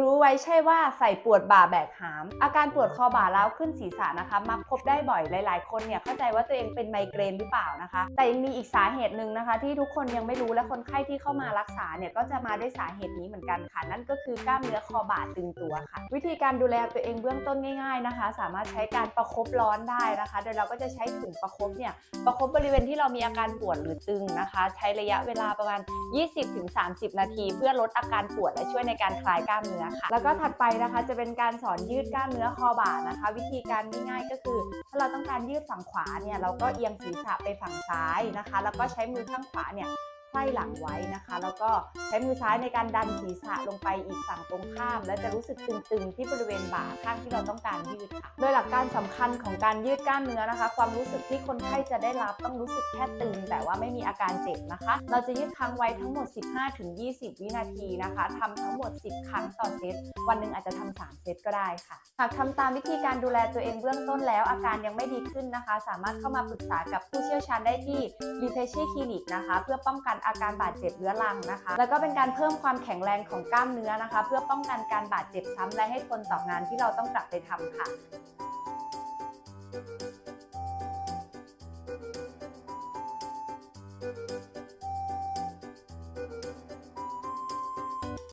รู้ไว้ใช่ว่าใส่ปวดบ่าแบกหาม อาการปวดคอบ่าร้าวขึ้นศีรษะนะคะ มักพบได้บ่อยหลาย ๆ คนเนี่ยเข้าใจว่าตัวเองเป็นไมเกรนหรือเปล่านะคะ แต่ยังมีอีกสาเหตุหนึ่งนะคะ ที่ทุกคนยังไม่รู้และคนไข้ที่เข้ามารักษาเนี่ยก็จะมาด้วยสาเหตุนี้เหมือนกันค่ะ นั่นก็คือกล้ามเนื้อคอบ่าตึงตัวค่ะ วิธีการดูแลตัวเองเบื้องต้นง่าย ๆนะคะ สามารถใช้การประคบร้อนได้นะคะ โดยเราก็จะใช้ถุงประคบเนี่ยประคบบริเวณที่เรามีอาการปวดหรือตึงนะคะ ใช้ระยะเวลาประมาณ 20-30 นาที เพื่อลดอาการปวดและช่วยในการคลายกล้ามเนื้อค่ะแล้วก็ถัดไปนะคะจะเป็นการสอนยืดกล้ามเนื้อคอบ่านะคะ วิธีการง่ายๆก็คือ ถ้าเราต้องการยืดฝั่งขวาเนี่ยเราก็เอียงศีรษะไปฝั่งซ้ายนะคะ แล้วก็ใช้มือข้างขวาเนี่ย ไขว้หลังไว้นะคะ แล้วก็ใช้มือซ้ายในการดันศีรษะลงไปอีกฝั่งตรงข้าม และจะรู้สึกตึงๆ ที่บริเวณบ่าข้างที่เราต้องการยืดค่ะ โดยหลักการสำคัญของการยืดกล้ามเนื้อนะคะ ความรู้สึกที่คนไข้จะได้รับต้องรู้สึกแค่ตึง แต่ว่าไม่มีอาการเจ็บนะคะ เราจะยืดครั้งไว้ทั้งหมด 15-20 วินาทีนะคะทำทั้งหมด 10 ครั้งต่อเซต วันหนึ่งอาจจะทำ3เซตก็ได้ค่ะ หากทำตามวิธีการดูแลตัวเองเบื้องต้นแล้วอาการยังไม่ดีขึ้นนะคะ สามารถเข้ามาปรึกษากับผู้เชี่ยวชาญได้ที่ r e f r e s h คลินิกนะคะ เพื่อป้องกันอาการบาดเจ็บเรื้อรังนะคะ แล้วก็เป็นการเพิ่มความแข็งแรงของกล้ามเนื้อนะคะ เพื่อป้องกันการบาดเจ็บซ้ำและให้ทนต่องานที่เราต้องกลับไปทำค่ะ